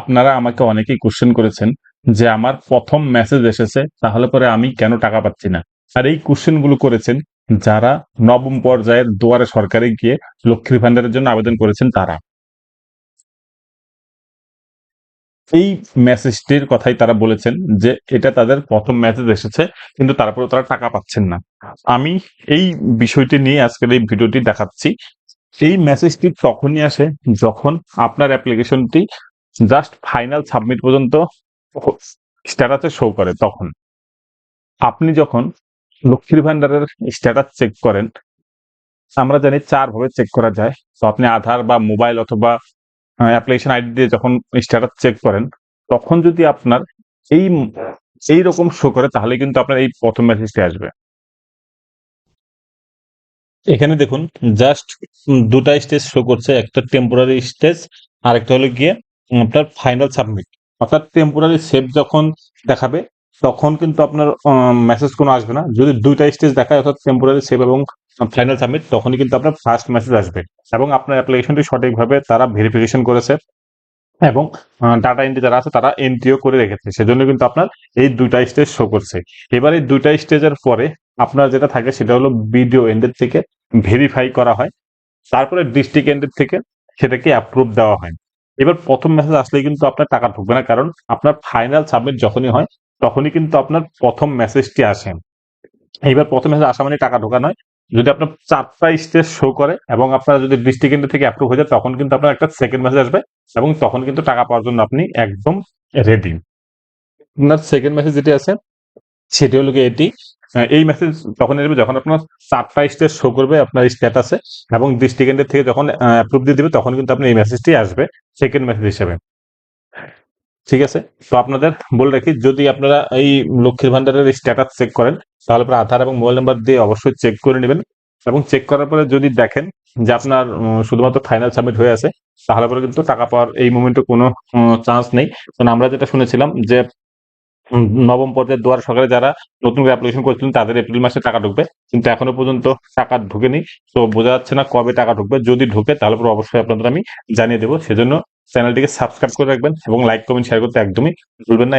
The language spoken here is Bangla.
আপনারা আমাকে অনেকেই কোশ্চেন করেছেন যে আমার প্রথম মেসেজ এসেছে, তাহলে পরে আমি কেন টাকা পাচ্ছি না? আর এই কোশ্চেনগুলো করেছেন যারা নবম পর্যায়ের দুয়ারে সরকারে গিয়ে লক্ষ্মীর ভান্ডারের জন্য আবেদন করেছেন তারা। এই মেসেজটির কথাই তারা বলেছেন যে এটা তাদের প্রথম মেসেজ এসেছে, কিন্তু তারপরে তারা টাকা পাচ্ছেন না। আমি এই বিষয়টি নিয়ে আজকের এই ভিডিওটি দেখাচ্ছি। এই মেসেজটি তখনই আসে যখন আপনার অ্যাপ্লিকেশনটি জাস্ট ফাইনাল সাবমিট পর্যন্ত স্ট্যাটাসে শো করে তখন। আপনি যখন লক্ষ্মীর ভান্ডারের স্ট্যাটাস চেক করেন, আমরা জানি চার ভাবে চেক করা যায়। তো আপনি আধার বা মোবাইল অথবা অ্যাপ্লিকেশন আইডি দিয়ে যখন স্ট্যাটাস চেক করেন, তখন যদি আপনার এই এই রকম শো করে, তাহলে কিন্তু আপনার এই প্রথম মেসেজটি আসবে। এখানে দেখুন জাস্ট দুটা স্টেজ শো করছে। একটা টেম্পোরারি স্টেজ আর একটা হলো গিয়ে আপনার ফাইনাল সাবমিট অর্থাৎ টেম্পোরারি সেভ যখন দেখাবে, তখন কিন্তু আপনার মেসেজ কোনো আসবে না। যদি দুইটা স্টেজ দেখায়, অর্থাৎ টেম্পোরারি সেভ এবং ফাইনাল সাবমিট তখনই কিন্তু আপনার ফার্স্ট মেসেজ আসবে। এবং আপনার অ্যাপ্লিকেশনটি সঠিকভাবে তারা ভেরিফিকেশন করেছে এবং ডাটা এন্ট্রি যারা আছে, তারা এন্ট্রিও করে রেখেছে। সেজন্য কিন্তু আপনার এই দুইটা স্টেজ শো করছে। এবার এই দুইটা স্টেজের পরে আপনার যেটা থাকে, সেটা হলো ভিডিও এন্ডের থেকে ভেরিফাই করা হয়। তারপরে ডিস্ট্রিক্ট এন্ডের থেকে সেটাকে অ্যাপ্রুভ দেওয়া হয়। এবার প্রথম মেসেজ আসলে কিন্তু আপনার টাকা ঢুকবে না, কারণ আপনার ফাইনাল সাবমিট যখনই হয়, তখনই কিন্তু আপনার প্রথম মেসেজটি আসে। এইবার প্রথম মেসেজ আসা মানে টাকা ঢোকা নয়। যদি আপনার চারটা স্টেজ শো করে এবং আপনার যদি ডিস্ট্রিক্ট থেকে অ্যাপ্রুভ হয়ে যায়, তখন কিন্তু আপনার একটা সেকেন্ড মেসেজ আসবে এবং তখন কিন্তু টাকা পাওয়ার জন্য আপনি একদম রেডি আপনার সেকেন্ড মেসেজ যেটি আছে সেটি হলো এটি এই মেসেজ তখন আসবে, যখন আপনার স্টেজ শো করবে, আপনার স্ট্যাটাসে এবং এন্ডের থেকে যখন অ্যাপ্রুভ দিয়ে দিবে, তখন কিন্তু আপনার এই মেসেজটি আসবে সেকেন্ড মেসেজ হিসেবে। ঠিক আছে? তো আপনাদের বলে রাখি, যদি আপনারা এই লক্ষ্মীর ভান্ডারের স্ট্যাটাস চেক করেন, তাহলে পরে আধার এবং মোবাইল নাম্বার দিয়ে অবশ্যই চেক করে নেবেন এবং চেক করার পরে যদি দেখেন যে আপনার শুধুমাত্র ফাইনাল সাবমিট হয়ে আছে, তাহলে পরে কিন্তু টাকা পাওয়ার এই মুমেন্টে কোনো চান্স নেই। কারণ আমরা যেটা শুনেছিলাম যে নবম পর্যায়ের দুয়ার সরকারে যারা নতুন করে অ্যাপ্লিকেশন করেছিলেন, তাদের এপ্রিল মাসে টাকা ঢুকবে। কিন্তু এখনও পর্যন্ত টাকা ঢুকেনি। তো বোঝা যাচ্ছে না কবে টাকা ঢুকবে। যদি ঢুকে, তাহলে পরে অবশ্যই আপনাদের আমি জানিয়ে দেবো। সেজন্য চ্যানেলটিকে সাবস্ক্রাইব করে রাখবেন এবং লাইক কমেন্ট শেয়ার করতে একদমই ভুলবেন না।